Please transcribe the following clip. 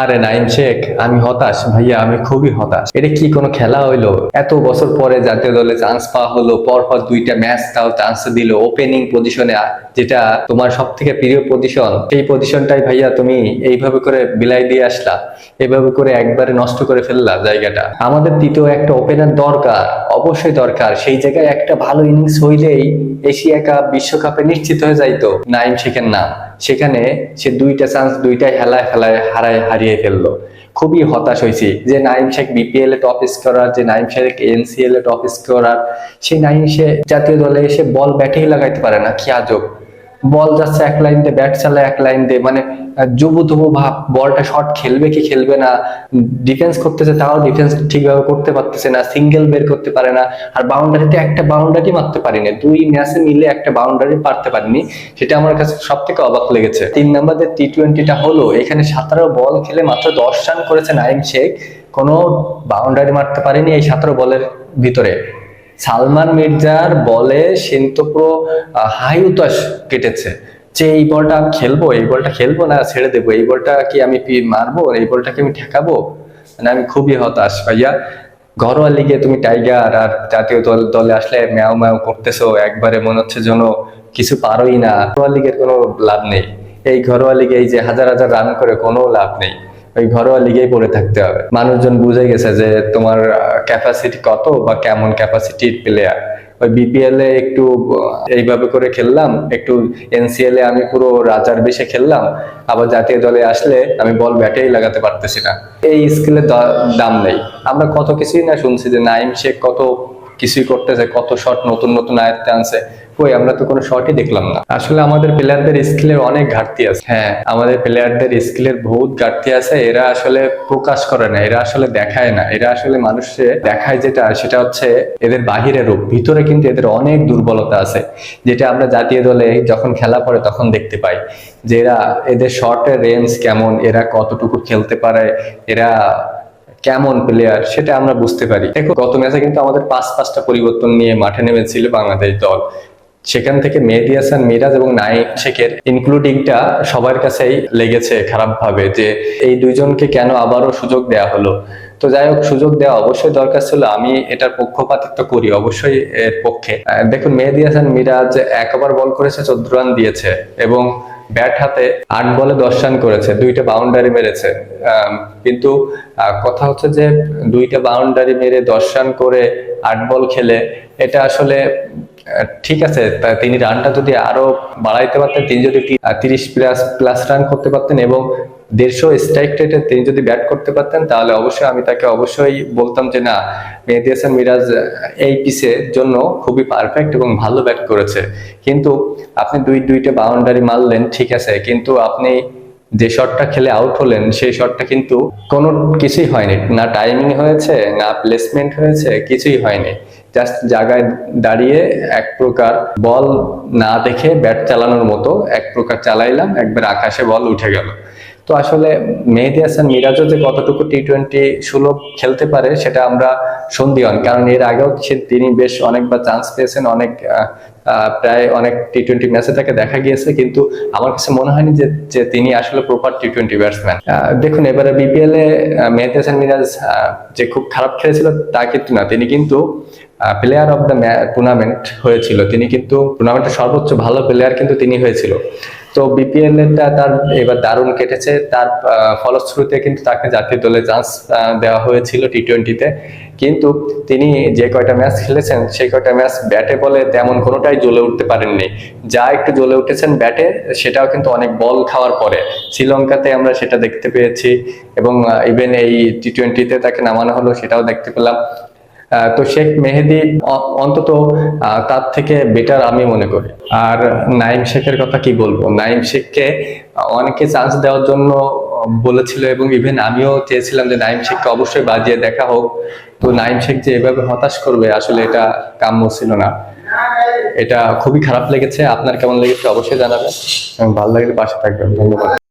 আরে নাইম শেখ, আমি হতাশ। ভাইয়া, আমি খুবই হতাশ। এটা কি কোনো খেলা হইল? এত বছর পরে জাতীয় দলে চান্স পাওয়া হলো পর পর দুইটা ম্যাচ তাও চান্স দিল ওপেনিং পজিশনে যেটা তোমার সব থেকে প্রিয় পজিশন সেই পজিশনটাই ভাইয়া তুমি এইভাবে করে বিলাই দিয়ে আসলা। এভাবে করে একবারে নষ্ট করে ফেললা জায়গাটা। আমাদের তৃতীয় একটা ওপেনার দরকার। অবশ্যই দরকার। সেই জায়গায় একটা ভালো ইনিংস হইলেই এশিয়া কাপ, বিশ্বকাপে নিশ্চিত হয়ে যাইতো। নাইম শেখের নাম সেখানে সে দুইটা চান্স দুইটাই হেলায় ফেলায় হারায় হারিয়ে ফেলল। খুবই হতাশ হয়েছি যে নাইম শেখ বিপিএল এ টপ স্কোরার যে নাইম শেখ এনসিএল এ টপ স্কোরার সেই নাইম সে জাতীয় দলে এসে বল ব্যাটেই লাগাইতে পারে না। কি আজব। বল যাচ্ছে এক লাইন দিয়ে ব্যাট চালায় এক লাইন দিয়ে মানে যুবু তবু ভাব বলটা শর্ট খেলবে কি খেলবে না ডিফেন্স করতেছে তাও ডিফেন্স ঠিকভাবে করতে পারতেছে না সিঙ্গেল বের করতে পারে না, আর বাউন্ডারিতে একটা বাউন্ডারি মারতে পারিনি, দুই ম্যাচে মিলে একটা বাউন্ডারি পারতে পারিনি, সেটা আমার কাছে সব থেকে অবাক লেগেছে। তিন নম্বরের টি টোয়েন্টিটা হলো, এখানে সতেরো বল খেলে মাত্র দশ রান করেছে নাইম শেখ, কোনো বাউন্ডারি মারতে পারেনি এই সতেরো বলের ভিতরে। সালমান মির্জার বলে সেন্তু হাই উতাস কেটেছে যে এই বলটা খেলব, এই বলটা খেলব না, ছেড়ে দেবো, এই বলটা কি আমি মারবো এই বলটাকে আমি ঠেকাবো? মানে আমি খুবই হতাশ। ভাইয়া, ঘরোয়া লিগে তুমি টাইগার আর জাতীয় দল, দলে আসলে ম্যাও ম্যাও করতেছো, একবারে মনে হচ্ছে যেন কিছু পারোই না। ঘরোয়া লিগের কোনো লাভ নেই। এই ঘরোয়া লিগে এই যে হাজার হাজার রান করে কোনো লাভ নেই। ওই ঘরোয়া লিগেই পড়ে থাকতে হবে। মানুষজন বুঝে গেছে যে তোমার ক্যাপাসিটি কত বা কেমন ক্যাপাসিটির প্লেয়ার ওই বিপিএল এ একটু এইভাবে করে খেললাম, একটু এনসিএল এ আমি পুরো রাজার বেশে খেললাম, আবার জাতীয় দলে আসলে আমি বল ব্যাটেই লাগাতে পারতেছি না। এই স্কিলের দাম নেই। আমরা কত কিছুই না শুনছি যে নাইম শেখ কত কিছুই করতেছে কত শট নতুন নতুন আয়ত্তে আনছে, কই, আমরা তো কোনো শটই দেখলাম না। আসলে আমাদের প্লেয়ারদের স্কিলের অনেক ঘাটতি আছে। হ্যাঁ আমাদের প্লেয়ারদের স্কিলের বহুত ঘাটতি আছে, এরা আসলে প্রকাশ করে না, এরা আসলে দেখায় না। এরা আসলে মানুষে দেখায় যেটা, সেটা হচ্ছে এদের বাহিরের রূপ। ভিতরে কিন্তু এদের অনেক দুর্বলতা আছে। যেটা আমরা জাতীয় দলে যখন খেলা পড়ে তখন দেখতে পাই যে এরা এদের শর্টের রেঞ্জ কেমন, এরা কতটুকু খেলতে পারে, এরা কেমন প্লেয়ার সেটা আমরা বুঝতে পারি। দেখো, গত ম্যাচে কিন্তু আমাদের পাঁচ পাঁচটা পরিবর্তন নিয়ে মাঠে নেমেছিল বাংলাদেশ দল। সেখান থেকে মেহেদি হাসান মিরাজ এবং নাইক শেখের ইনক্লুডিংটা সবার কাছেই লেগেছে খারাপ ভাবে যে এই দুইজনকে কেন আবারও সুযোগ দেয়া হলো। তো যাই হোক, সুযোগ দেওয়া অবশ্যই দরকার ছিল। আমি এটার পক্ষপাতিত্ব করি অবশ্যই এর পক্ষে। দেখুন মেহেদি হাসান মিরাজ এক বল করেছে, চোদ্দ রান দিয়েছে এবং ব্যাট হাতে আট বলে দশ রান করেছে, দুইটা বাউন্ডারি মেরেছে। কিন্তু কথা হচ্ছে যে দুইটা বাউন্ডারি মেরে দশ রান করে আট বল খেলে, এটা আসলে ঠিক আছে তিনি রানটা যদি আরও বাড়াইতে পারতেন, তিনি যদি তিরিশ প্লাস প্লাস রান করতে পারতেন এবং দেড়শো স্ট্রাইক রেটে তিনি যদি ব্যাট করতে পারতেন, তাহলে অবশ্যই আমি তাকে অবশ্যই বলতাম যে, না, মেহেদি হাসান মিরাজ এই পিসের জন্য খুবই পারফেক্ট এবং ভালো ব্যাট করেছে। কিন্তু আপনি দুই, দুইটা বাউন্ডারি মারলেন, ঠিক আছে, কিন্তু আপনি যে শটটা খেলে আউট হলেন, সেই শটটা কিন্তু কোনো কিছুই হয়নি। না টাইমিং হয়েছে, না প্লেসমেন্ট হয়েছে, কিছুই হয়নি। জাস্ট জায়গায় দাঁড়িয়ে এক প্রকার বল না দেখে ব্যাট চালানোর মতো এক প্রকার চালাইলাম, একবার আকাশে বল উঠে গেল। তো আসলে মেহেদি হাসান মিরাজও যে কতটুকু টি টোয়েন্টি সুলভ খেলতে পারে সেটা আমরা সন্দিহান কারণ এর আগেও তিনি বেশ অনেকবার চান্স পেয়েছেন, অনেক প্রায় অনেক টি টোয়েন্টি ম্যাচে তাকে দেখা গিয়েছে, কিন্তু আমার কাছে মনে হয়নি যে যে তিনি আসলে প্রপার টি টোয়েন্টি ব্যাটসম্যান দেখুন, এবারে বিপিএল এ মেহেদি হাসান মিরাজ যে খুব খারাপ খেলেছিল তা কিন্তু না, তিনি কিন্তু প্লেয়ার অফ দ্য টুর্নামেন্ট হয়েছিল। তিনি কিন্তু টুর্নামেন্টের সর্বোচ্চ ভালো প্লেয়ার কিন্তু তিনি হয়েছিল। তো বিপিএল এরটা তার এবার দারুণ কেটেছে। তার ফলশ্রুতিতে কিন্তু তাকে জাতীয় দলে চান্স দেওয়া হয়েছিল টি টোয়েন্টিতে কিন্তু তিনি যে কয়টা ম্যাচ খেলেছেন, সেই কয়টা ম্যাচ ব্যাটে বলে তেমন কোনোটাই জ্বলে উঠতে পারেননি। যা একটু জ্বলে উঠেছেন ব্যাটে, সেটাও কিন্তু অনেক বল খাওয়ার পরে। শ্রীলঙ্কাতে আমরা সেটা দেখতে পেয়েছি এবং ইভেন এই টি টোয়েন্টিতে তাকে নামানো হলো, সেটাও দেখতে পেলাম। তো শেখ মেহেদি অন্তত তার থেকে বেটার আমি মনে করি। আর নাইম শেখের কথা কি বলব? নাইম শেখকে অনেকে চান্স দেওয়ার জন্য বলেছিল এবং ইভেন আমিও চেয়েছিলাম যে নাইম শেখকে অবশ্যই বাজিয়ে দেখা হোক। তো নাইম শেখ যে এভাবে হতাশ করবে, আসলে এটা কাম্য ছিল না। এটা খুবই খারাপ লেগেছে। আপনার কেমন লেগেছে অবশ্যই জানাবেন। এবং ভালো লাগলে পাশে থাকবেন। ধন্যবাদ।